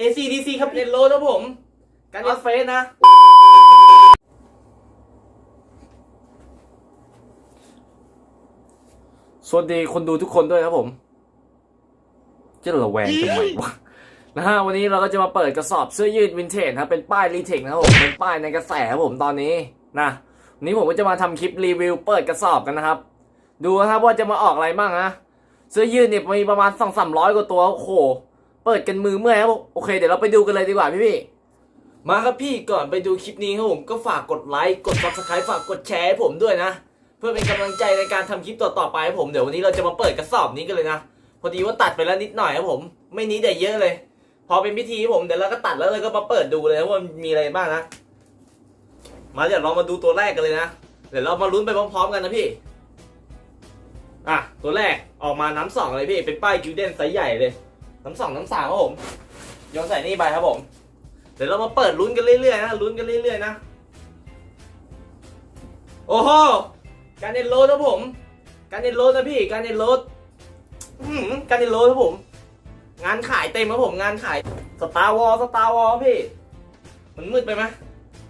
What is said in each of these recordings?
ACDC ครับเนโรครับผมการเล่นเฟสนะ สวัสดีคนดูทุกคนด้วยครับผมจะระแวงทำไมวะนะฮะวันนี้เราก็จะมาเปิดกระสอบเสื้อยืดวินเทจครับเป็นป้ายรีเทคนะครับผมเป็นป้ายในกระแสครับผมตอนนี้นะวันนี้ผมก็จะมาทำคลิปรีวิวเปิดกระสอบกันนะครับ ดูนะครับว่าจะมาออกอะไรบ้างนะเสื้อยืดเนี่ยมีประมาณสองสามร้อยกว่าตัวโอ้โห เปิดกันมือเมื่อยครับโอเค เดี๋ยวเราไปดูกันเลยดีกว่าพี่พี่ๆมาครับพี่ก่อนไปดูคลิปนี้ครับผมก็ฝากกดไลค์กด subscribe ฝากกดแชร์ให้ผมด้วยนะ เพื่อเป็นกำลังใจในการทำคลิปต่อๆไปให้ผมเดี๋ยววันนี้เราจะมาเปิดกระสอบนี้กันเลยนะพอดีว่าตัดไปแล้วนิดหน่อยครับผม ไม่นิดแต่เยอะเลย พอเป็นพิธีครับผมเดี๋ยวเราก็ตัดแล้วเราก็มาเปิดดูเลยว่ามันมีอะไรบ้างนะมาเดี๋ยวเรามาดูตัวแรกกันเลยนะเดี๋ยวเรามาลุ้นไปพร้อมๆกันนะพี่อะตัวแรกออกมาน้ำสองเลยพี่เป็นป้ายกิลเด้นไซส์ใหญ่เลย น้ำสองน้ำสามครับผมโยนใส่นี่ไปครับผม เดี๋ยวเรามาเปิดลุ้นกันเรื่อยๆนะลุ้นกันเรื่อยๆนะ โอ้โหการเดนโรดครับผม การเดนโรดนะพี่การเดนโรดการเดนโรดครับผม งานขายเต็มครับผมงานขายสตาร์วอลสตาร์วอลพี่ มันมืดไปไหม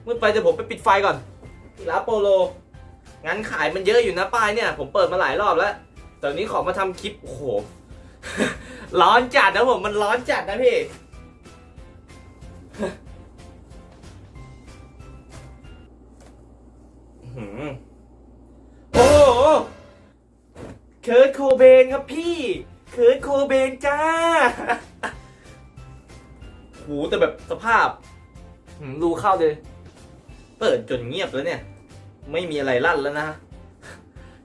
มืดไปเดี๋ยวผมไปปิดไฟก่อนอีลาโปโลงานขายมันเยอะอยู่นะป้ายเนี่ย ผมเปิดมาหลายรอบแล้วแตอนนี้ขอมาทำคลิปโอ้โห ร้อนจัดนะผมมันร้อนจัดนะพี่โอ้โเคิร์ทโคเบนครับพี่เคิร์ทโคเบนจ้าหูแต่แบบสภาพดูเข้าเลย เปิดจนเงียบแล้วเนี่ย ไม่มีอะไรลั่นแล้วนะ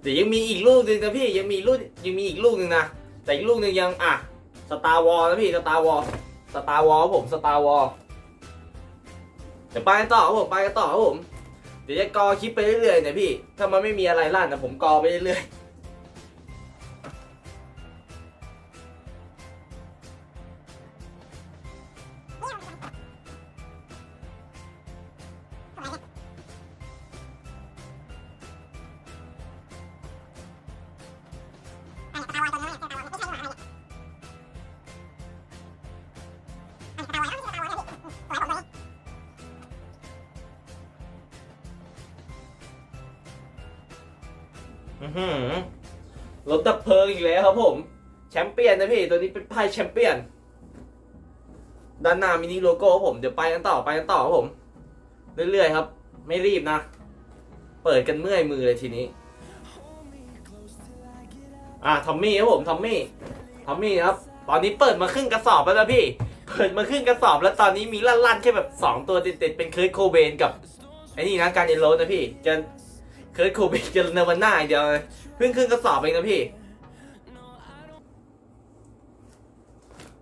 เดี๋ยวยังมีอีกลูกหนึ่งนะพี่ยังมีลูกยังมีอีกลูกหนึ่งนะแต่อีกลูกหนึ่งยังอะ สตาร์วอลนะพี่สตาร์วอลสตาร์วอลผมสตาร์วอลเดี๋ยวไปกันต่อครับผมไปกันต่อครับผม เดี๋ยวจะกอคลิปไปเรื่อยๆเนี่ยพี่ ถ้ามันไม่มีอะไรลั่นนะผมกอไปเรื่อยๆ รถดับเพลิงอีกแล้วครับผม แชมเปี้ยนนะพี่ตัวนี้เป็นไพ่แชมเปี้ยน ด้านหน้ามินิโลโก้ครับผมเดี๋ยวไปกันต่อไปกันต่อครับผม เรื่อยๆครับ ไม่รีบนะ เปิดกันเมื่อยมือเลยทีนี้ อะทอมมี่ครับผมทอมมี่ทอมมี่ครับ ตอนนี้เปิดมาครึ่งกระสอบแล้วนะพี่ เปิดมาครึ่งกระสอบแล้วตอนนี้มีลั่นๆแค่แบบสองตัวติดๆเป็นเคิร์ทโคเบนกับไอ้นี่นะการเอโรสนะพี่จะ เคิร์ทโคเบนกับเนวันน่าอย่างเดียวเลยเพิ่งขึ้นกระสอบเองนะพี่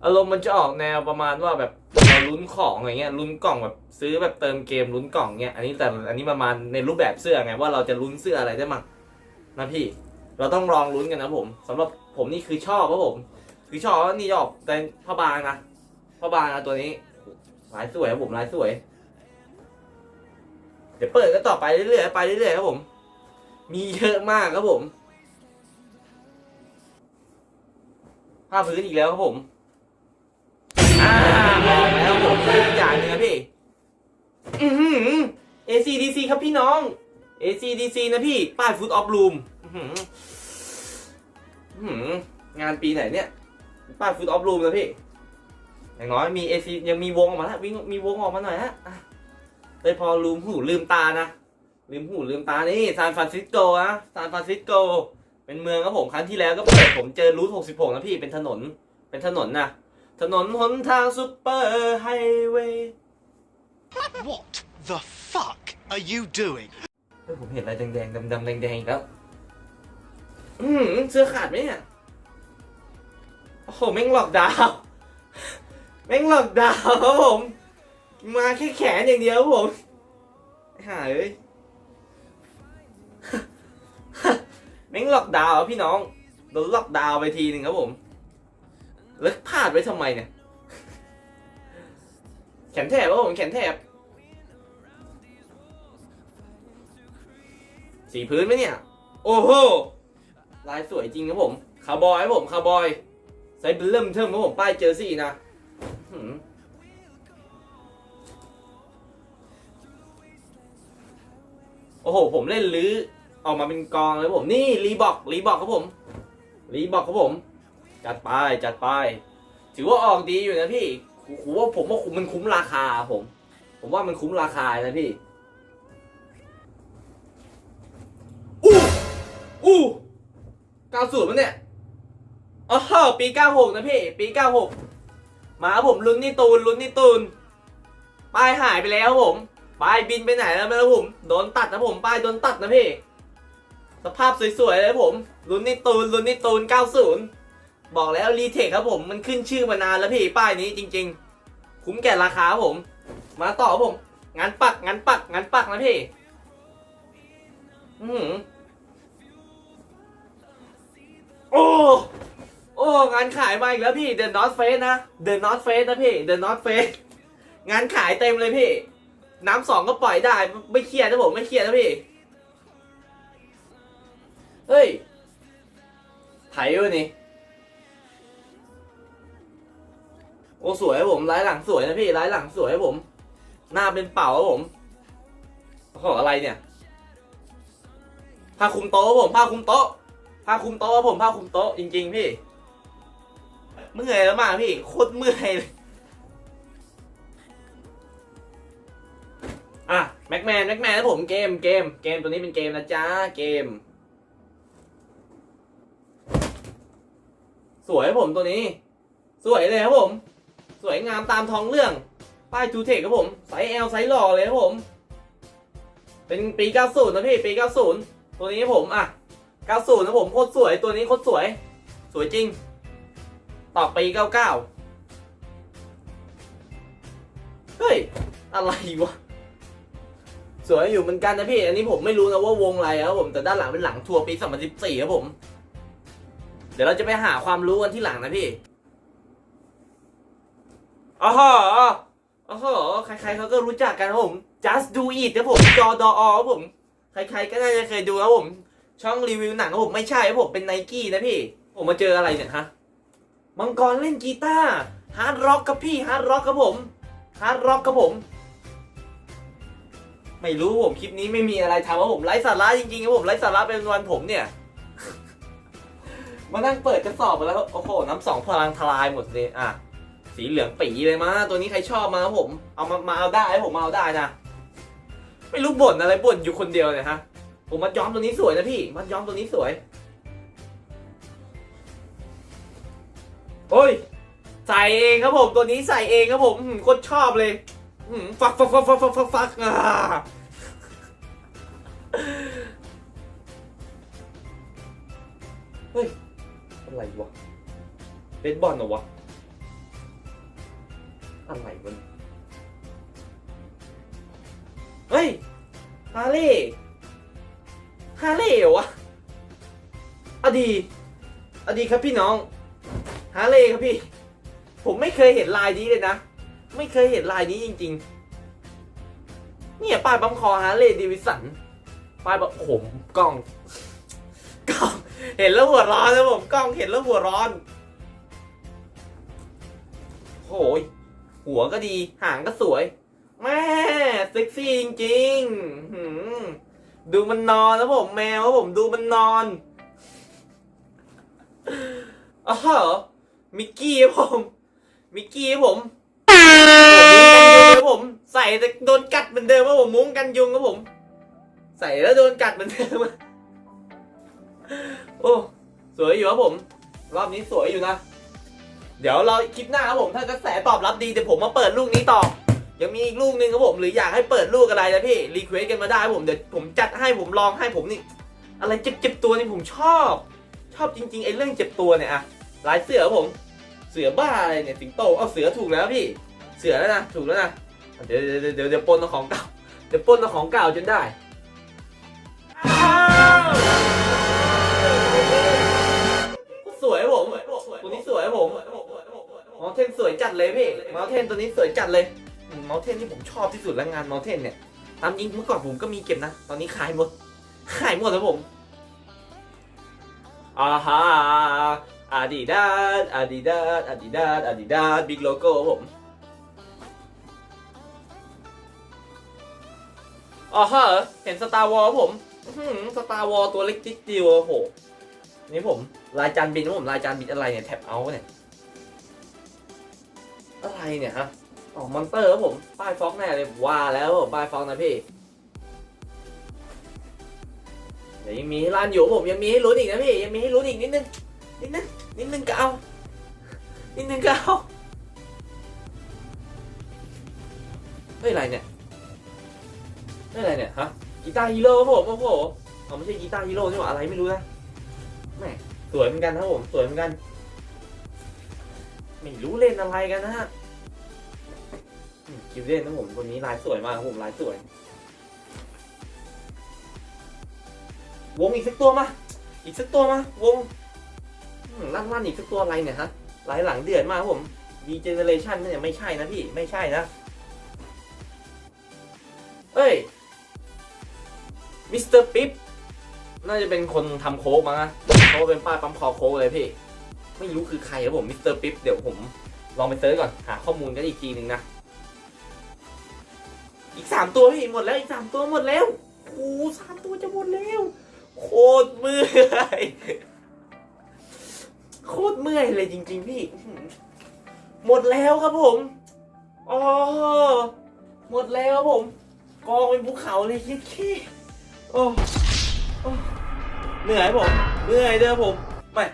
อารมณ์มันจะออกแนวประมาณว่าแบบเราลุ้นของอะไรเงี้ยลุ้นกล่องแบบซื้อแบบเติมเกมลุ้นกล่องเงี้ยอันนี้แต่อันนี้ประมาณในรูปแบบเสื้อไงว่าเราจะลุ้นเสื้ออะไรได้มั่งนะพี่ เราต้องลองลุ้นกันนะผมสำหรับผมนี่คือชอบครับผม คือชอบว่านี่จะออกแต่ผ้าบางนะผ้าบางนะตัวนี้ลายสวยครับผมลายสวย เดี๋ยวเปิดก็ต่อไปเรื่อยๆไปเรื่อยๆครับผม มีเยอะมากครับผม ผ้าพื้นอีกแล้วครับผม อ่าออกแล้วผมอีกอย่างหนึงนะพี่ อือหือ ACDC ครับพี่น้อง ACDC นะพี่ ป้ายฟุตออฟลูมงานปีไหนเนี่ย ป้ายฟุตออฟลูมนะพี่ อย่างน้อยมี AC ยังมีวงออกมาแล้ววิ่งมีวงออกมาหน่อยฮะเลยพอลืมหูลืมตานะ ลืมหูลืมตานี่ซานฟรานซิสโกนะซานฟรานซิสโก เป็นเมืองครับผมครั้งที่แล้วก็เปิดผมเจอรูท66นะพี่เป็นถนนเป็นถนนนะถนนหนทางซุปเปอร์ไฮเวย์ What the fuck are you doing? เฮ้ยผมเห็นอะไรแดงๆดำๆแดงๆอีกแล้วอือหือเสื้อขาดไหมเนี่ยโอ้โหแม่งหลอกดาวน์แม่งหลอกดาวน์ครับผม มาแค่แขนอย่างเดียวครับผมหาเอ้ย แม่งล็อกดาวน์พี่น้องโดนล็อกดาวน์ไปทีหนึ่งครับผม แล้วพลาดไว้ทำไมเนี่ย แขนแทบครับผมแขนแทบ สีพื้นไหมเนี่ย โอ้โห ลายสวยจริงครับผมคาร์บอยครับผมคาร์บอยใส่เริ่มเทิมครับผมป้ายเจอร์ซี่นะโอ้โห ผมเล่นลื้อ ออกมาเป็นกองเลยผม นี่รีบอกรีบอกครับผมรีบอกครับผม จัดไปจัดไป ถือว่าออกดีอยู่นะพี่ผมว่าผมว่ามันคุ้มราคาผม ผมว่ามันคุ้มราคานะพี่อู้อู้เก้าสูตรมันเนี่ยอ๋อปีเก้าหกนะพี่ ปีเก้าหกมาครับผมลุ้นนี่ตูนลุ้นนี่ตูนป้ายหายไปแล้วครับผมป้ายบินไปไหนแล้วไม่รู้ผม โดนตัดนะผมป้ายโดนตัดนะพี่ สภาพสวยๆเลยผมลุ้นนี่ตูนลุ้นนี่ตูน 90 บอกแล้วรีเทคครับผมมันขึ้นชื่อมานานแล้วพี่ป้ายนี้จริง ๆ คุ้มแก่ราคาผม มาต่อผมงานปักงานปักงานปักนะพี่อือหือโอ้โอ้ งานขายมาอีกแล้วพี่ The North Face นะ The North Face นะพี่ The North Face งานขายเต็มเลยพี่ น้ำสองก็ปล่อยได้ ไม่เครียดนะผมไม่เครียดนะพี่ เฮ้ยไถวะนี่ โอ้สวยครับผมลายหลังสวยนะพี่ลายหลังสวยครับผม หน้าเป็นเป่าครับผมโอ้โหอะไรเนี่ยผ้าคลุมโต๊ะครับผมผ้าคลุมโต๊ะผ้าคลุมโต๊ะครับผมผ้าคลุมโต๊ะจริง ๆ พี่เมื่อยแล้วมากพี่โคตรเมื่อยเลยอะแม็กแมนแม็กแมนนะผมเกมเกม เกมตัวนี้เป็นเกมนะจ๊ะเกม สวยครับผมตัวนี้ สวยเลยครับผม สวยงามตามท้องเรื่อง ป้ายทูเทคครับผมไซส์ L ไซส์หล่อเลยครับผม เป็นปี 90 นะพี่ ปี 90 ตัวนี้ผมอะ 90 นะผมโคตรสวยตัวนี้โคตรสวย สวยจริง ต่อปี 99 เฮ้ย อะไรวะสวยอยู่เหมือนกันนะพี่ อันนี้ผมไม่รู้นะว่าวงอะไรครับผม แต่ด้านหลังเป็นหลังทัวร์ปี 2014 ครับผม เดี๋ยวเราจะไปหาความรู้กันที่หลังนะพี่อ๋อฮะอ๋อฮะใครๆเขาก็รู้จักกันครับผม just do it ครับผม จอดอครับผม ใครๆก็น่าจะเคยดูครับผม ช่องรีวิวหนังครับผม ไม่ใช่ครับผม เป็นไนกี้นะพี่ ผมมาเจออะไรเนี่ยฮะ มังกรเล่นกีตาร์ ฮาร์ดร็อกครับพี่ ฮาร์ดร็อกครับผม ฮาร์ดร็อกครับผม ไม่รู้ผมคลิปนี้ไม่มีอะไรทำครับผมไร้สาระจริงๆครับผมไร้สาระเป็นวันผมเนี่ย มานั่งเปิดกระสอบมาแล้วโอ้โหน้ำสองพลังทลายหมดเลยอะสีเหลืองปีเลยมาตัวนี้ใครชอบมาผม เอามามาเอาได้ผมมาเอาได้นะไม่รู้บ่นอะไรบ่นอยู่คนเดียวเนี่ยฮะผมมัดย้อมตัวนี้สวยนะพี่มัดย้อมตัวนี้สวย โอ้ย ใส่เองครับผมตัวนี้ใส่เองครับผมโคตรชอบเลยฟักฟักฟักฟักฟักฟักฟักอ่าเฮ้ย อะไรวะเบสบอลเหรอวะ อะไรวะเฮ้ย ฮาเล่ฮาเล่เหรอวะ อดี อดีครับพี่น้อง ฮาเล่ครับพี่ ผมไม่เคยเห็นลายนี้เลยนะ ไม่เคยเห็นลายนี้จริง ๆ เนี่ยป้ายบัมคอฮาเล่ดิวิสันป้ายแบบผมกล้อง เห็นแล้วหัวร้อนนะผมกล้องเห็นแล้วหัวร้อน โหยหัวก็ดี หางก็สวย แม่เซ็กซี่จริงๆดูมันนอนนะผมแมวครับผมดูมันนอนอ๋อเหรอมิกกี้ผม มิกกี้ผมผมมุ้งกันยุงครับผม ใส่แต่โดนกัดเหมือนเดิมครับผมมุ้งกันยุงครับผม ใส่แล้วโดนกัดเหมือนเดิมอะ โอ้สวยอยู่ครับผม รอบนี้สวยอยู่นะ เดี๋ยวเราคลิปหน้าครับผมถ้ากระแสตอบรับดีเดี๋ยวผมมาเปิดลูกนี้ต่อ ยังมีอีกลูกหนึ่งครับผม หรืออยากให้เปิดลูกอะไรนะพี่รีเควสกันมาได้ผมเดี๋ยวผมจัดให้ผมลองให้ผมนี่ อะไรเจ็บๆตัวนี่ผมชอบ ชอบจริงๆไอ้เรื่องเจ็บตัวเนี่ยอะลายเสือครับผม เสือบ้าอะไรเนี่ยสิงโตเอาเสือถูกแล้วพี่ เสือแล้วนะถูกแล้วนะเดี๋ยวเดี๋ยวเดี๋ยวปนของเก่าเดี๋ยวปนของเก่าจนได้ เทนสวยจัดเลยพี่มอเทนตัวนี้สวยจัดเลยมอเทนที่ผมชอบที่สุดแล้วงานมอเทนเนี่ยตามจริงเมื่อก่อนผมก็มีเก็บนะ ตอนนี้ขายหมด ขายหมดแล้วผมอ่าฮะอาดิดาสอาดิดาสอาดิดาสอาดิดาสบิ๊กโลโก้ผมอ๋อเหรอเห็นสตาร์วอลผมสตาร์วอลตัวเล็กจิ๊ดเดียวโอ้โห นี่ผมลายจานบินนะผมลายจานบินอะไรเนี่ย แท็บเอาเนี่ย อะไรเนี่ยฮะอ๋อมอนเตอร์ครับผมป้ายฟ็อกแน่เลยว่าแล้วป้ายฟ็อกนะพี่เดี๋ยวยังมีให้ร้านอยู่ผมยังมีให้ลุ้นอีกนะพี่ยังมีให้ลุ้นอีกนิดนึงนิดนึงนิดนึงก็เอานิดนึงก็เอาเฮ้ยอะไรเนี่ยเฮ้ยอะไรเนี่ยฮะกีตาร์ฮีโร่ครับผมโอ้โหเอาไม่ใช่กีตาร์ฮีโร่นี่หว่าอะไรไม่รู้นะแม่สวยเหมือนกันครับผมสวยเหมือนกัน ไม่รู้เล่นอะไรกันนะฮะคิวเล่นนะผมคนนี้ลายสวยมากครับผมลายสวย วงอีกสักตัวมา อีกสักตัวมาวงมลั่นลั่นอีกสักตัวอะไรเนี่ยฮะลายหลังเดือดมากผมดีเจเนเรชันเนี่ยไม่ใช่นะพี่ไม่ใช่นะ เอ้ยมิสเตอร์ปิ๊บน่าจะเป็นคนทำโค้กมั้งนะเพราเป็นป้าปั๊มคอโค้กเลยพี่ ไม่รู้คือใครครับผมมิสเตอร์ปิ๊บเดี๋ยวผมลองไปเซิร์ชก่อนหาข้อมูลกันอีกทีหนึ่งนะ อีกสามตัวพี่หมดแล้วอีกสามตัวหมดแล้วโอ้โหสามตัวจะหมดแล้ว โคตรเมื่อยโคตรเมื่อยเลยจริง ๆ พี่ หมดแล้วครับผมอ๋อหมดแล้วครับผม กองเป็นภูเขาเลยคิดขี้โอ้โอ้เหนื่อยผมเหนื่อยเด้อผมไม่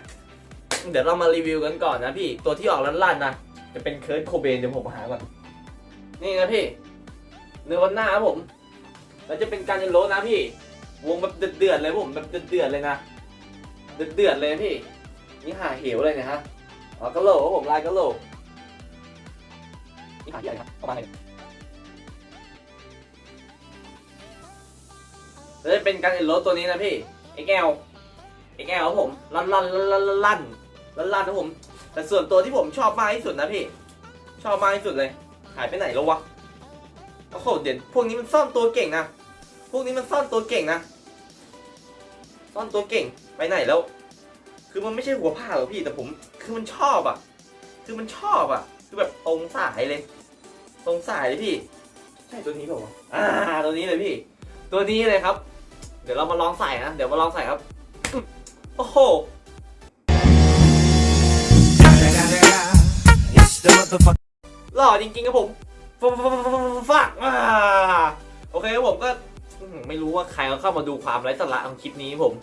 เดี๋ยวเรามารีวิวกันก่อนนะพี่ ตัวที่ออกลั่นๆนะ จะเป็นเคิร์ดโคเบนเดี๋ยวผมหาก่อน นี่นะพี่เนื้อวันหน้าครับผม แล้วจะเป็นการเยนโรสนะพี่ วงแบบเดือดๆเลยผมแบบเดือดๆเลยนะ เดือดๆเลยพี่ นี่หาเหวเลยนะฮะ อ๋อกระโหลกครับผมลายกระโหลก นี่หาที่อะไรครับประมาณไหนแล้วจะเป็นการเอ็นโรสตัวนี้นะพี่ XL XL ครับผมลั่นลั่นลั่นลั่น ลั่นลั่นลั่นครับผม แต่ส่วนตัวที่ผมชอบมากที่สุดนะพี่ ชอบมากที่สุดเลยหายไปไหนแล้ววะโอ้โหเดี๋ยวพวกนี้มันซ่อนตัวเก่งนะพวกนี้มันซ่อนตัวเก่งนะซ่อนตัวเก่งไปไหนแล้ว คือมันไม่ใช่หัวผ้าหรอกพี่แต่ผม คือมันชอบอะ คือมันชอบอะ คือแบบตรงสายเลย ตรงสายเลยพี่ ใช่ตัวนี้เปล่าวะอ่าตัวนี้เลยพี่ ตัวนี้เลยครับ เดี๋ยวเรามาลองใส่นะเดี๋ยวมาลองใส่ครับอื้อโอ้โห the motherfucker. หล่อจริงๆครับผมฟกฟักอ่าโอเคครับผมก็ไม่รู้ว่าใครเขาเข้ามาดูความไร้สาระของคลิปนี้ผม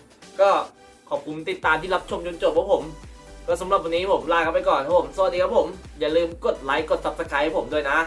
ก็ขอบคุณติดตามที่รับชมจนจบครับผม ก็สำหรับวันนี้ผมลากันไปก่อนครับผม สวัสดีครับผม อย่าลืมกดไลค์กด subscribe ให้ผมด้วยนะ